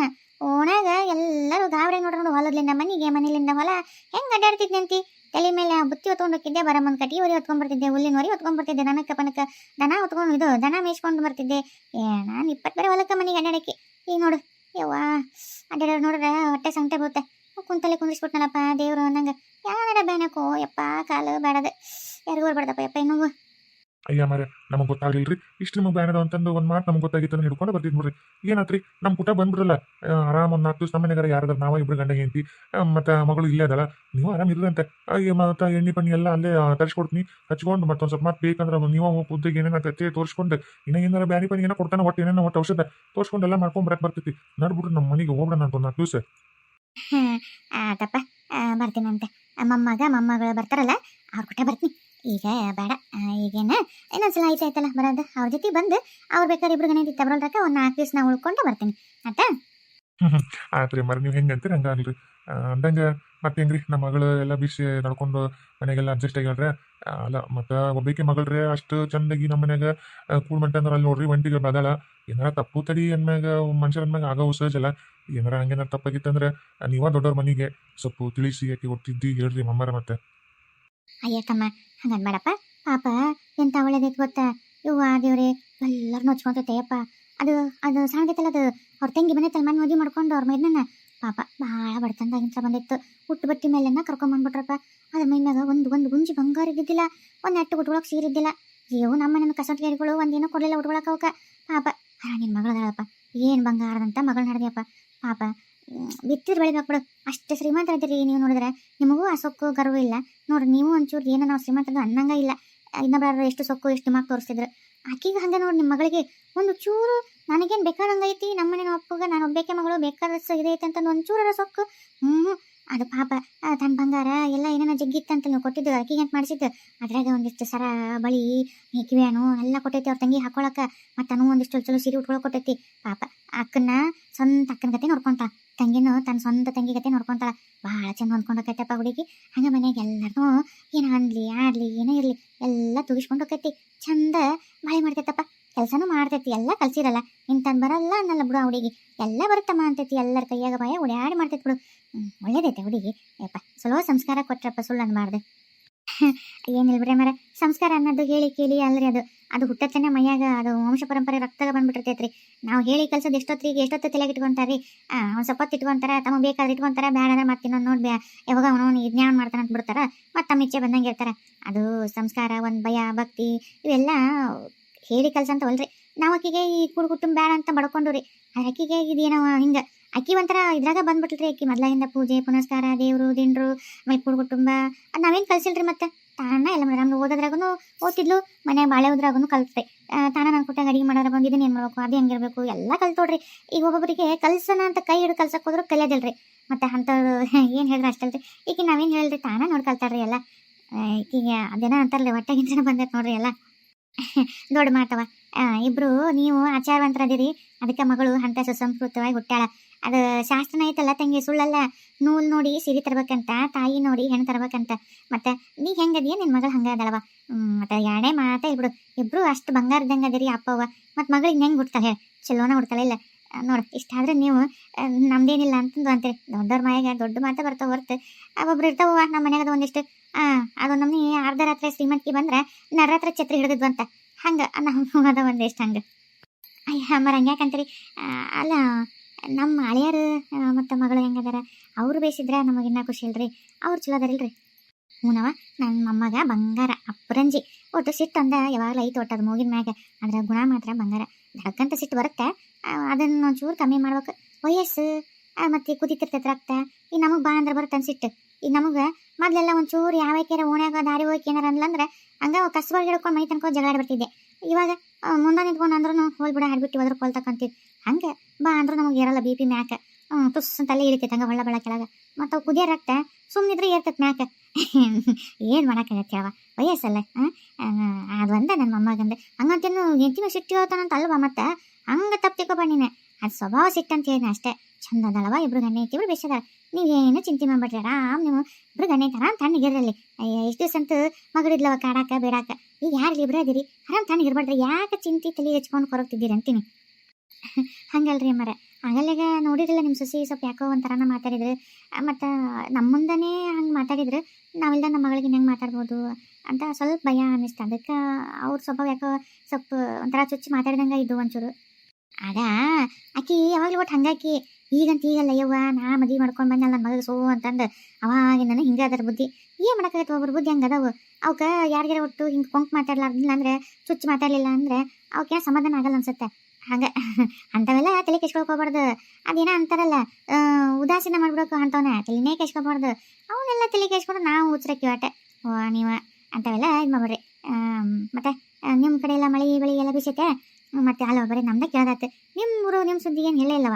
ಓಣಾಗ ಎಲ್ಲರೂ ಗಾಬರಿ ನೋಡ್ರಿ ನೋಡು. ಹೊಲದ್ಲಿಂದ ಮನೆಗೆ ಮನೆಯಿಂದ ಹೊಲ. ಹೆಂಗೆ ಅಡ್ಡಾಡ್ತಿದ್ದೆ ಅಂತಿ? ತಲೆ ಮೇಲೆ ಬುತ್ತಿ ಹೊತ್ಕೊಂಡು ಹೋಗಿದ್ದೆ ಬರ ಕಟ್ಟಿ ಕಟಿ ಹೊರಿ ಹೊತ್ಕೊಂಡ್ ಬರ್ತಿದ್ದೆ ಹುಲ್ಲಿನ ಹೊರಿ ಹೊತ್ಕೊಂಡ್ಬರ್ತಿದ್ದೆ ದನಕ್ಕ ಪನಕ ದನ ಹೊತ್ಕೊಂಡು ಇದು ದನ ಮೇಯಿಸ್ಕೊಂಡು ಬರ್ತಿದ್ದೆ. ನಾನು ಇಪ್ಪತ್ತು ಬರೀ ಹೊಲಕ್ಕೆ ಮನೆಗೆ ಅಡ್ಡಾಡಕ್ಕೆ ಈಗ ನೋಡು. ಯವ್ವಾ ಅಡ್ಡಾಡೋರು ನೋಡ್ರೆ ಹೊಟ್ಟೆ ಸಂಕಟ ಬರುತ್ತೆ. ಕುಂತಲೆ ಕುಂದಿಸ್ಬಿಟ್ನಲ್ಲಪ್ಪ ದೇವ್ರು ಅನ್ನಂಗೆ ಯಾರ ಬೇನಕೋ ಯಪ್ಪ, ಕಾಲು ಬೇಡದೆ ಯಾರಿಗೂ ಬರ್ಬೇಡದಪ್ಪ ಯಪ್ಪ ಇನ್ನೊಬ್ಬ ಅಯ್ಯ ಮರೆ ನಮಗೆ ಗೊತ್ತಾಗ್ಲಿಲ್ರಿ? ಇಷ್ಟು ನಿಮಗೆ ಬ್ಯಾನದ ಅಂತಂದು ಒಂದು ಮಾತು ನಮ್ಗೆ ಗೊತ್ತಾಗಿತ್ತು ಹಿಡ್ಕೊಂಡು ಬರ್ತಿದ್ ನೋಡ್ರಿ. ಏನಾತ್ರಿ? ನಮ್ಮ ಕುಟ ಬಂದ್ಬಿಡಲ್ಲ ಆರಾಮ್ ಒಂದು ನಾಲ್ಕು ದಿವಸ ಮನೆಗಾರ ಯಾರಾದ್ರೂ ನಾವ ಇಬ್ರು ಗಂಡ ಹೆಂಡತಿ. ಮತ್ತು ಮಗಳು ಇಲ್ಲೇ ಅದಲ್ಲ ನೀವು ಆರಾಮ್ ಇರಂತೆ ಮತ್ತು ಎಣ್ಣೆ ಪಣ್ಣಿ ಎಲ್ಲ ಅಲ್ಲೇ ತರಿಸ್ಕೊಡ್ತೀನಿ. ಹಚ್ಕೊಂಡು ಮತ್ತೊಂದು ಸ್ವಲ್ಪ ಮಾತು ಬೇಕಂದ್ರೆ ನೀವು ಉದ್ದಿಗೆ ಏನೇನು ಕತ್ತೆ ತೋರಿಸ್ಕೊಂಡು, ಇನ್ನೂ ಏನಾರ ಬ್ಯಾನಿ ಪಣ್ಣಿ ಏನೋ ಕೊಡ್ತಾನೆ ಒಟ್ಟು ಏನೇನೋ ಒಟ್ಟು ಔಷಧ ತೋರಿಸ್ಕೊಂಡು ಎಲ್ಲ ಮಾಡ್ಕೊಂಡು ಬರಕ್ಕೆ ಬರ್ತೈತಿ. ನಡ್ಬಿಟ್ರೆ ನಮ್ಮ ಮನೆಗೆ ಹೋಗ್ಬಿಡೋಣ ಅಂತ ಒಂದು ನಾಲ್ಕು ದಿವಸ. ಬರ್ತೀನಂತೆ. ಮೊಮ್ಮಗ, ಮೊಮ್ಮಗಳು ಬರ್ತಾರಲ್ಲ, ಅವ್ರ ಕೊಟ್ಟೆ ಬರ್ತೀನಿ. ಈಗ ಬೇಡ. ಈಗೇನ ಇನ್ನೊಂದ್ಸಲ ಆಯ್ತು ಆಯ್ತಲ್ಲ, ಬರೋದು. ಅವ್ರ ಜೊತೆ ಬಂದು ಅವ್ರು ಬೇಕಾದ್ರೆ ಇಬ್ರು ಗಣೇತಿ ತಗೊಳ್ರಕ್ಕ ಒಂದು ನಾಲ್ಕು ದಿವಸ ನಾ ಉಳ್ಕೊಂಡು ಬರ್ತೀನಿ. ಆಯ್ತಾ? ಆತ್ರಿ ಮರ ನೀವು ಹೆಂಗೆ ಅಂತೀರಿ? ಹಂಗೆ ಅಲ್ರಿ ಅಂದಂಗೆ ಮತ್ತೆ ಹೆಂಗ್ರಿ? ನಮ್ಮ ಮಗಳು ಎಲ್ಲ ಬಿಸಿ ನಡ್ಕೊಂಡು ಮನೆಗೆಲ್ಲ ಅಡ್ಜಸ್ಟ್ ಆಗ್ಯಾಳ್ರೆ ಅಲ್ಲ, ಮತ್ತೆ ಒಬ್ಬಾಕಿ ಮಗಳ್ರೆ ಅಷ್ಟು ಚಂದಾಗಿ ನಮ್ಮ ಮನ್ಯಾಗ ಕೂಡ್ಮಂಟ ಅಂದ್ರೆ ಅಲ್ಲಿ ನೋಡ್ರಿ ಒಂಟಿಗೆ ಬದಲ ಏನಾರ ತಪ್ಪು ತಡಿ ಅನ್ಮ್ಯಾಗ, ಮನುಷ್ಯರ ಅನ್ಮ್ಯಾಗ ಆಗೋ ಸಹಜಲ್ಲ ಏನಾರ ಹಂಗೇನಾರ ತಪ್ಪಾಗಿತ್ತಂದ್ರೆ, ನೀವ ದೊಡ್ಡವ್ರ ಮನೆಗೆ ಸ್ವಲ್ಪ ತಿಳಿಸಿ ಯಾಕೆ ಒಟ್ಟಿದ್ದಿ ಹೇಳ್ರಿ ಮಮ್ಮರ ಮತ್ತೆ. ಅಯ್ಯ ತಮ್ಮ ಹಂಗನ್ ಮಾಡಪ್ಪ? ಪಾಪ, ಎಂತ ಒಳ್ಳೇದೈತೆ ಗೊತ್ತಾ? ಇವ್ವ ದೇವ್ರೆ ಎಲ್ಲರೂ ಅಯ್ಯಪ್ಪ ಅದು ಅದು ಸಣ್ಣದೈತಲ್ಲ ಅದು, ಅವ್ರ ತಂಗಿ ಬಂದೈತಲ್ಲ ಮನೆ ಮದುವೆ ಮಾಡ್ಕೊಂಡು ಅವ್ರ ಮೈದನ ಪಾಪ, ಭಾಳ ಬಡತನದಾಗಿಂತ ಬಂದಿತ್ತು. ಹುಟ್ಟು ಬಟ್ಟಿ ಮೇಲೆಲ್ಲ ಕರ್ಕೊಂಬಂದ್ಬಿಟ್ರಪ್ಪ. ಅದ್ರ ಮೈಮ್ಯಾಗ ಒಂದು ಒಂದು ಗುಂಜಿ ಬಂಗಾರ ಇದ್ದಿದ್ದಿಲ್ಲ. ಒಂದು ನೆಟ್ಟು ಉಟ್ಕೊಳಕ್ ಸೀರಿದ್ದಿಲ್ಲ ಅಯ್ಯೋ ನಮ್ಮ ಮನೆ ಕಸಟ್ಗೇರಿಗಳು ಒಂದೇನೋ ಕೊಡಲಿಲ್ಲ ಉಟ್ಕೊಳಕ್ ಅವಕ್ಕ. ಪಾಪ ನಿನ್ನ ಮಗಳದಾಳಪ್ಪ. ಏನು ಬಂಗಾರದಂತ ಮಗಳು ನಡೆದಪ್ಪ ಪಾಪ ಬಿತ್ತಿರ್ ಬೆಳಿಬೇಕು ಬಿಡು ಅಷ್ಟು ಅಂತೀರಿ ನೀವು ನೋಡಿದ್ರೆ. ನಿಮಗೂ ಆ ಸೊಕ್ಕು ಗರ್ವ ಇಲ್ಲ. ನೋಡ್ರಿ, ನೀವು ಒಂಚೂರು ಏನೋ ನಾವು ಶ್ರೀಮಂತ ಅನ್ನಂಗ ಇಲ್ಲ. ಇನ್ನೊಬ್ಬರು ಎಷ್ಟು ಸೊಕ್ಕು, ಎಷ್ಟು ಮಾರ್ಕ್ ತೋರಿಸ್ತಿದ್ರು. ಆಕಿಗೆ ಹಂಗೆ ನೋಡಿ ನಿಮ್ಮ ಮಗಳಿಗೆ. ಒಂದು ಚೂರು ನನಗೇನು ಬೇಕಾದಂಗೈತಿ ನಮ್ಮ ಮನೆ ಅಪ್ಪಗೆ ನಾನು ಒಬ್ಬಕ್ಕೆ ಮಗಳು, ಬೇಕಾದಷ್ಟು ಇದೈತೆ ಅಂತ ಒಂದು ಚೂರರ ಸೊಕ್ಕು. ಹ್ಞೂ ಅದು ಪಾಪ ತನ್ನ ಬಂಗಾರ ಎಲ್ಲ ಏನೇನೋ ಜಗ್ಗಿತ್ತಂತ ನೀವು ಕೊಟ್ಟಿದ್ದು ಅಕ್ಕಿಗೆ ಅಂತ ಮಾಡಿಸಿದ್ದು? ಅದ್ರಾಗ ಒಂದಿಷ್ಟು ಸರ, ಬಳಿ ಕಿವಿಯಾನು ಎಲ್ಲ ಕೊಟ್ಟೈತಿ ಅವ್ರ ತಂಗಿ ಹಾಕೊಳಕ. ಮತ್ತು ಅನು ಒಂದಿಷ್ಟು ಚಲೋ ಸೀರೆ ಉಟ್ಕೊಳಕ್ಕೆ ಕೊಟ್ಟೈತಿ. ಪಾಪ ಅಕ್ಕನ ಸ್ವಂತ ಅಕ್ಕನ ಕತೆ ನೋಡ್ಕೊಂತಾಳ ತಂಗಿನೂ ತನ್ನ ಸ್ವಂತ ತಂಗಿ ಕತೆ ನೋಡ್ಕೊಂತಾಳ. ಭಾಳ ಚಂದ ಹೊಂದ್ಕೊಂಡೋಕೈತಪ್ಪ ಹುಡುಗಿ. ಹಂಗೆ ಮನೆಗೆ ಎಲ್ಲರೂ ಏನು ಅನ್ಲಿ ಆಡ್ಲಿ ಏನೇ ಇರಲಿ, ಎಲ್ಲ ತುಗಿಸ್ಕೊಂಡು ಹೋಕೈತಿ ಚಂದ ಬಾಳೆ ಮಾಡ್ತೈತಪ್ಪ. ಕೆಲಸನೂ ಮಾಡ್ತೈತಿ, ಎಲ್ಲ ಕಲ್ಸಿರಲ್ಲ ಇಂಥದ್ದು ಬರಲ್ಲ ಅನ್ನಲ್ಲ ಬಿಡು ಆ ಹುಡುಗಿ. ಎಲ್ಲ ಬರುತ್ತಮ್ಮ ಅಂತೈತಿ, ಎಲ್ಲರ ಕೈಯಾಗ ಬಾಯ ಓಡಾಡಿ ಮಾಡ್ತೈತಿ ಬಿಡು. ಒಳ್ಳೇದೈತೆ ಹುಡುಗಿ. ಯಪ್ಪ ಸುಲೋ ಸಂಸ್ಕಾರ ಕೊಟ್ರಪ್ಪ ಸುಳ್ಳು ಮಾಡ್ದೆ. ಏನಿಲ್ಲ ಬಿಡ್ರಿ ಮರ ಸಂಸ್ಕಾರ ಅನ್ನೋದು ಹೇಳಿ ಕೇಳಿ ಅಲ್ರಿ ಅದು. ಅದು ಹುಟ್ಟತ್ತನೇ ಮೈಯಾಗ, ಅದು ವಂಶ ಪರಂಪರೆ ರಕ್ತಗ ಬಂದ್ಬಿಟ್ಟಿರ್ತೈತ್ರಿ. ನಾವು ಹೇಳಿ ಕಲ್ಸೋದು ಎಷ್ಟೊತ್ತಿಗೆ ಎಷ್ಟೊತ್ತು ತಲೆಗೆ ಇಟ್ಕೊಂತಾರ್ರಿ? ಅವ್ನು ಹೊತ್ತು ಇಟ್ಕೊಂತಾರ ತಮ್ಮ ಬೇಕಾದ್ರೆ ಇಟ್ಕೊಂತಾರ ಬೇಡ ಅಂದ್ರೆ ಮತ್ತೆ ಇನ್ನೊಂದು ನೋಡಿ ಯಾವಾಗ ಅವನು ಜ್ಞಾನ ಮಾಡ್ತಾನೆ ಅಂತ ಬಿಡ್ತಾರ? ಮತ್ತೆ ತಮ್ಮ ಇಚ್ಛೆ ಬಂದಂಗೆ ಇರ್ತಾರ. ಅದು ಸಂಸ್ಕಾರ, ಒಂದು ಭಯ, ಭಕ್ತಿ, ಇವೆಲ್ಲ ಹೇಳಿ ಕೆಲಸ ಅಂತ ಹೊಲ್ರಿ ನಾವು ಆಕಿಗೆ ಈ ಕುಡು ಕುಟುಂಬ ಬೇಡ ಅಂತ ಬಡ್ಕೊಂಡು ರೀ. ಆಕಿಗೆ ಇದೇನೋ ಹಿಂಗೆ. ಅಕ್ಕಿ ಒಂಥರ ಇದ್ರಾಗ ಬಂದ್ಬಿಟ್ರಿ ಅಕ್ಕಿ. ಮೊದಲಾಗಿಂದ ಪೂಜೆ, ಪುನಸ್ಕಾರ, ದೇವರು, ದಿಂಡ್ರು, ಮೈ ಕುಡು ಕುಟುಂಬ ಅದು ನಾವೇನು ಕಲ್ಸಿಲ್ರಿ ಮತ್ತೆ? ತಾನ ಎಲ್ಲ ಮಾಡಿ ನಮ್ಗೆ ಓದೋದ್ರಾಗೂ ಓದ್ತಿದ್ಲು, ಮನೆ ಬಾಳೆ ಓದ್ರಾಗೂ ಕಲ್ತೆ ತಾನ ನಾನು ಕೊಟ್ಟಾಗ ಅಡಿಗೆ ಮಾಡೋದ್ರ ಬಂದು ಏನು ಮಾಡ್ಬೇಕು? ಅದು ಹೆಂಗಿರ್ಬೇಕು ಎಲ್ಲ ಕಲ್ತೋಡ್ರಿ ಈಗ ಒಬ್ಬೊಬ್ಬರಿಗೆ ಕಲ್ಸನ ಅಂತ ಕೈ ಹಿಡಿದು ಕಲ್ಸಕ್ಕೆ ಹೋದ್ರು ಕಲಿಯೋದಿಲ್ರಿ. ಮತ್ತೆ ಅಂಥವ್ರು ಏನು ಹೇಳಿದ್ರೆ ಅಷ್ಟಲ್ರಿ. ಈಗ ನಾವೇನು ಹೇಳ್ರಿ? ತಾನ ನೋಡಿ ಕಲ್ತಾರ್ರಿ ಎಲ್ಲ. ಈಗ ಅದೇನೋ ಅಂತಾರಲ್ಲ ಹೊಟ್ಟೆಗಿಂತ ಬಂದೈತೆ ನೋಡ್ರಿ ಎಲ್ಲ. ದೊಡ್ಡ ಮಾತವ ಇಬ್ರು ನೀವು ಆಚಾರವಂತರದಿರಿ, ಅದಕ್ಕೆ ಮಗಳು ಅಂತ ಸುಸಂಸ್ಕೃತವಾಗಿ ಹುಟ್ಟಾಳ ಅದು ಶಾಸ್ತ್ರನ ಐತಲ್ಲ ತಂಗಿ, ಸುಳ್ಳಲ್ಲ, ನೂಲ್ ನೋಡಿ ಸಿರಿ ತರ್ಬೇಕಂತ, ತಾಯಿ ನೋಡಿ ಹೆಣ್ಣು ತರ್ಬೇಕಂತ. ಮತ್ತೆ ನೀ ಹೆಂಗದಿಯ ನಿನ್ನ ಮಗಳು ಹಂಗ ಅದಳವ ಮತ್ತೆ ಎರಡೇ ಮಾತ ಇಬ್ರು ಇಬ್ರು ಅಷ್ಟು ಬಂಗಾರ ಇದ್ದಂಗೆ ಅದಿರಿ ಅಪ್ಪವ್ವ. ಮತ್ತೆ ಮಗಳಿಗೆ ಹೆಂಗೆ ಹುಡ್ತಾಳೆ ಚಲೋನ ಹುಡ್ತಾಳೆ ಇಲ್ಲ. ನೋಡಿ, ಇಷ್ಟಾದ್ರೆ ನೀವು ನಮ್ದೇನಿಲ್ಲ ಅಂತಂದು ಅಂತೀರಿ ದೊಡ್ಡವ್ರ ಮಾಯಾಗ ದೊಡ್ಡ ಮಾತ ಬರ್ತಾವ ಹೊರ್ತು. ಒಬ್ರು ಇರ್ತಾವ ನಮ್ಮ ಮನ್ಯಾಗದ ಒಂದಿಷ್ಟು. ಆ ಅದು ನಮ್ನಿ ಅರ್ಧ ರಾತ್ರಿ ಶ್ರೀಮಂತಿಗೆ ಬಂದ್ರೆ ನಡರಾತ್ರಿ ಛತ್ರಿ ಹಿಡಿದಿದ್ವು ಅಂತ. ಹಂಗ ನಮ್ಮ ಅದ ಒಂದಿಷ್ಟು ಹಂಗ. ಅಯ್ಯ ಮರ ಹಂಗ್ಯಾಕಂತೀರಿ ಆ, ಅಲ್ಲ ನಮ್ಮ ಹಳೆಯರು ಮತ್ತು ಮಗಳು ಹೆಂಗದಾರ? ಅವ್ರು ಬೇಯಿಸಿದ್ರೆ ನಮಗಿನ್ನ ಖುಷಿ ಇಲ್ರಿ. ಅವ್ರು ಚಲೋ ಅದಾರಿಲ್ರಿ ಹೂನವ ನನ್ನ ಮೊಮ್ಮಗ ಬಂಗಾರ ಅಪ್ರಂಜಿ. ಒಟ್ಟು ಸಿಟ್ಟು ಅಂದ ಯಾವಾಗಲೂ ಐತೆ ಒಟ್ಟು ಅದು ಮೂಗಿನ ಮ್ಯಾಗ. ಅದ್ರ ಗುಣ ಮಾತ್ರ ಬಂಗಾರ. ಧಡಕ್ಕಂತ ಸಿಟ್ಟು ಬರುತ್ತೆ ಅದನ್ನು ಒಂಚೂರು ಕಮ್ಮಿ ಮಾಡ್ಬೇಕು. ವಯಸ್ಸು ಮತ್ತು ಕುದಿತಿರ್ತೈತೆ ರಕ್ತ ಈಗ ನಮಗೆ ಬಾ ಅಂದ್ರೆ ಬರುತ್ತೆ ಸಿಟ್ಟು. ಈಗ ನಮಗೆ ಮೊದಲೆಲ್ಲ ಒಂಚೂರು ಯಾವಕ್ಯಾರ ಓಣ್ಯಾಗ ದಾರಿ ಹೋಗಿ ಏನಾರ ಅಂದ್ಲಂದ್ರೆ ಹಂಗ ಕಸಬಾಗಿ ಹಿಡ್ಕೊಂಡು ಮೈ ತನಕ ಜಗಳ ಬರ್ತಿದ್ದೆ. ಇವಾಗ ಮುಂದೆ ನಿಂತ್ಕೊಂಡು ಅಂದ್ರೂ ಹೋಲ್ ಬಿಡ ಹಾಡ್ಬಿಟ್ಟು ಹೋದ್ರೆ ಕೊಲ್ ತಕೊಂತಿದ್ ಹಂಗೆ ಬಾ ಅಂದ್ರೆ ನಮಗೆ ಇರಲ್ಲ ಬಿ ಪಿ ಮ್ಯಾಕ. ತುಸ್ ತಲೆ ಇಳಿತೈತೆ ಹಂಗೆ ಹೊಳ್ಳ ಬೆಳ ಕೆಳಗೆ. ಮತ್ತು ಅವು ಕುದಿಯೋ ರಕ್ತ ಸುಮ್ಮನಿದ್ರೆ ಏರ್ತೈತೆ ಮ್ಯಾಕ. ಏನು ಮಾಡೋಕ್ಕಾಗತ್ತೆ ಅವ? ವಯಸ್ಸಲ್ಲ ಅದು ಒಂದ ನನ್ನ ಮೊಮ್ಮಗಂದೆ. ಹಂಗಂತೇನು ಎಂತಿನ ಸಿಟ್ಟು ಹೇಳ್ತಾನಂತ ಅಲ್ವಾ ಮತ್ತೆ? ಹಂಗೆ ತಪ್ಪು ತಿಳ್ಕೊಬ ಅದು ಸ್ವಭಾವ ಸಿಟ್ಟಂತ ಅಂತ ಹೇಳಿದ್ನ ಅಷ್ಟೇ. ಚಂದ ಅದಳವ, ಇಬ್ರು ಗಂಡ ಇಬ್ರು ಬೇಸದ ನೀವೇನು ಚಿಂತೆ ಮಾಡ್ಬಿಟ್ರಿ ಆರಾಮ್ ನೀವು ಇಬ್ರು ಐತೆ ಆರಾಮ್ ತಣ್ಣಗಿರಲಿ ಅಯ್ಯ ಎಷ್ಟು ದಿವಸ ಅಂತೂ ಮಗಳಿದ್ಲವ ಕಾಡಾಕ, ಬೇಡಾಕ. ಈಗ ಯಾರು ಇಬ್ರು ಅದಿರಿ ಆರಾಮ್ ತಣ್ಣಗಿರ್ಬೇಡ್ರಿ ಯಾಕೆ ಚಿಂತೆ ತಲೆ ಹಚ್ಕೊಂಡು ಕೊರಗ್ತಿದ್ದೀರಿ ಅಂತೀನಿ. ಹಂಗಲ್ರಿ ಮರ ಆಗಲ್ಲಾಗ ನೋಡಿರಲ್ಲ ನಿಮ್ಮ ಸೊಸಿ ಸ್ವಲ್ಪ ಯಾಕೋ ಒಂಥರನ ಮಾತಾಡಿದ್ರು. ಮತ್ತು ನಮ್ಮ ಮುಂದನೇ ಹಂಗೆ ಮಾತಾಡಿದ್ರು. ನಾವೆಲ್ಲ ನಮ್ಮ ಮಗಳಿಗೆ ಹೆಂಗೆ ಮಾತಾಡ್ಬೋದು ಅಂತ ಸ್ವಲ್ಪ ಭಯ ಅನ್ನಿಸ್ತು. ಅದಕ್ಕೆ ಅವ್ರ ಸ್ವಭಾವ ಯಾಕೋ ಸ್ವಲ್ಪ ಒಂಥರ ಚುಚ್ಚಿ ಮಾತಾಡ್ದಂಗೆ ಇದ್ದು ಒಂಚೂರು. ಆಗ ಆಕಿ ಯಾವಾಗಲೂ ಒಟ್ಟು ಹಂಗಾಕಿ, ಈಗಂತ ಈಗಲ್ಲ ಯವ್ವ, ನಾ ಮದ್ವೆ ಮಾಡ್ಕೊಂಡು ಬಂದೆ ನನ್ನ ಮಗಳಿಗೆ ಸೋ ಅಂತಂದು. ಅವಾಗಿಂದನೇ ಹಿಂಗೆ ಅದರ ಬುದ್ಧಿ. ಏನು ಮಾಡೋಕ್ಕಾಗತ್ತೆ ಒಬ್ಬರ ಬುದ್ಧಿ ಹಂಗೆ ಅದಾವು? ಅವಕ್ಕೆ ಯಾರಿಗಾರ ಒಟ್ಟು ಹಿಂಗೆ ಕೊಂಕ್ ಮಾತಾಡ್ಲಾರ್ದಿಲ್ಲ ಅಂದ್ರೆ, ಚುಚ್ಚು ಮಾತಾಡಲಿಲ್ಲ ಅಂದ್ರೆ ಅವಕ್ಕೆ ಸಮಾಧಾನ ಆಗಲ್ಲ ಅನ್ಸುತ್ತೆ. ಹಂಗೆ ಅಂಥವೆಲ್ಲ ತಲೆ ಕೆಸ್ಕೊಳ್ಕೋಬಾರ್ದು ಅದೇನೋ ಅಂತಾರಲ್ಲ ಉದಾಸೀನ ಮಾಡ್ಬಿಡೋಕೆ ಅಂಥವನ್ನ ತಲೆನೇ ಕೆಸ್ಕೊಬಾರ್ದು ಅವನ್ನೆಲ್ಲ ತಲೆ ಕೆಸ್ಕೊಂಡು ನಾವು ಉಚ್ಚರಕ್ಕೆ ಆಟ. ಓ, ನೀವ ಅಂಥವೆಲ್ಲ ಇದು ಮಾಡ್ಬೇಡ್ರಿ ಮತ್ತೆ ನಿಮ್ಮ ಕಡೆ ಎಲ್ಲ ಮಳೆ, ಬೆಳೆ ಎಲ್ಲ ಬಿಸೈತೆ? ಮತ್ತೆ ಅಲ್ಲ ಬರೀ ನಮ್ದೇ ಕೇಳದಾತು ನಿಮ್ಮ ಊರು ನಿಮ್ಮ ಸುದ್ದಿ ಏನು ಹೇಳೇ ಇಲ್ಲವ?